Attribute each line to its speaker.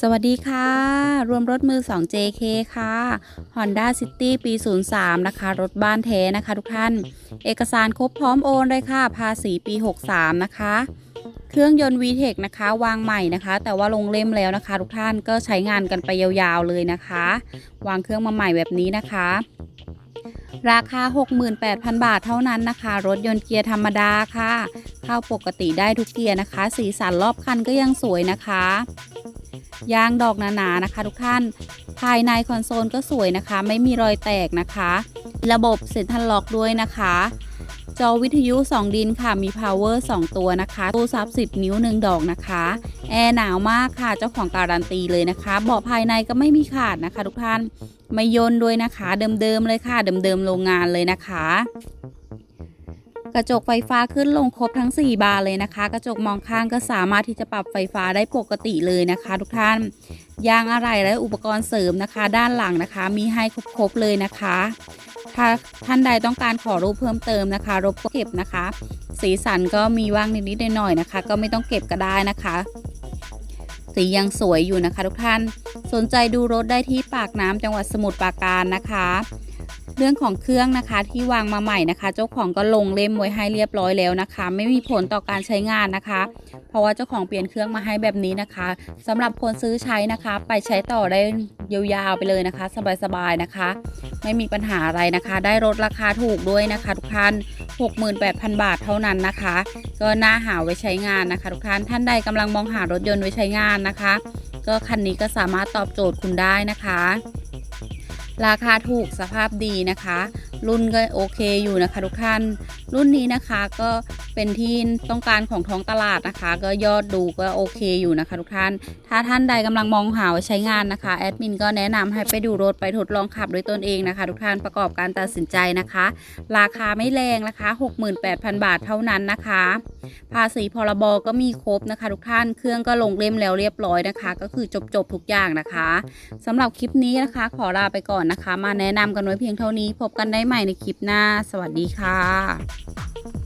Speaker 1: สวัสดีค่ะ รวมรถมือ 2 JK ค่ะ Honda City ปี 03 นะคะ รถบ้านแท้นะคะทุกท่าน เอกสารครบพร้อมโอนเลยค่ะ ภาษีปี 63 นะคะ เครื่องยนต์ VTEC นะคะ วางใหม่นะคะ แต่ว่าลงเล่มแล้วนะคะ ทุกท่านก็ใช้งานกันไปยาวๆเลยนะคะ วางเครื่องมาใหม่แบบนี้นะคะ ราคา 68,000 บาทเท่านั้นนะคะ รถยนต์เกียร์ธรรมดาค่ะ เข้าปกติได้ทุกเกียร์นะคะ สีสันรอบคันก็ยังสวยนะคะ ยางดอกหนาๆนะคะ ทุกท่าน ภายในคอนโซลก็สวยนะคะ ไม่มีรอยแตกนะคะ ระบบเซ็นทรัลล็อกด้วยนะคะ จอวิทยุ 2 ดินค่ะมี power 2 ตัวนะคะตู้ซับ 10 นิ้ว 1 ดอกนะคะ แอร์หนาวมากค่ะเจ้าของการันตีเลยนะคะ เบาะภายในก็ไม่มีขาดนะคะ ทุกท่านไม่ยนด้วยนะคะ เดิมๆเลยค่ะ เดิมๆโรงงานเลยนะคะ กระจกไฟฟ้าขึ้นลงครบทั้ง 4 บานเลยนะคะ กระจกมองข้างก็สามารถที่จะปรับไฟฟ้าได้ปกติเลยนะคะ ทุกท่าน ยางอะไหล่และอุปกรณ์เสริมนะคะ ด้านหลังนะคะ มีให้ครบๆเลยนะคะ ถ้าท่านใดต้องการขอรูปเพิ่มเติมนะคะ รบก็เก็บนะคะ สีสันก็มีว่างนิดๆหน่อยๆนะคะ ก็ไม่ต้องเก็บก็ได้นะคะสียังสวยอยู่นะคะ ทุกท่าน สนใจดูรถได้ที่ปากน้ำจังหวัดสมุทรปราการนะคะ เรื่องของเครื่องนะคะที่วางมาใหม่นะคะ เจ้าของก็ลงเล่มไว้ให้เรียบร้อยแล้วนะคะ ไม่มีผลต่อการใช้งานนะคะ เพราะว่าเจ้าของเปลี่ยนเครื่องมาให้แบบนี้นะคะสำหรับคนซื้อใช้นะคะ ไปใช้ต่อได้ยาวๆไปเลยนะคะ สบายๆนะคะ ไม่มีปัญหาอะไรนะคะ ได้รถราคาถูกด้วยนะคะ ทุกท่าน 68,000 บาทเท่านั้นนะคะ ก็น่าหาไว้ใช้งานนะคะ ทุกท่านท่านใดกำลังมองหารถยนต์ไว้ใช้งานนะคะ ก็คันนี้ก็สามารถตอบโจทย์คุณได้นะคะ ราคาถูกสภาพดีนะคะ รุ่นก็โอเคอยู่นะคะทุกท่าน รุ่นนี้นะคะก็ เป็นที่ต้องการของท้องตลาดนะคะ ก็ยอดดูก็โอเคอยู่นะคะทุกท่าน ถ้าท่านใดกำลังมองหาใช้งานนะคะแอดมินก็แนะนำให้ไปดูรถไปทดลองขับด้วยตนเองนะคะ ทุกท่านประกอบการตัดสินใจนะคะ ราคาไม่แรงนะคะ 68,000 บาทเท่านั้นนะคะ ภาษีพรบก็มีครบนะคะ ทุกท่านเครื่องก็ลงเล่มแล้วเรียบร้อยนะคะ ก็คือจบจบทุกอย่างนะคะสำหรับคลิปนี้นะคะ ขอลาไปก่อนนะคะ มาแนะนำกันไว้เพียงเท่านี้ พบกันได้ใหม่ในคลิปหน้า สวัสดีค่ะ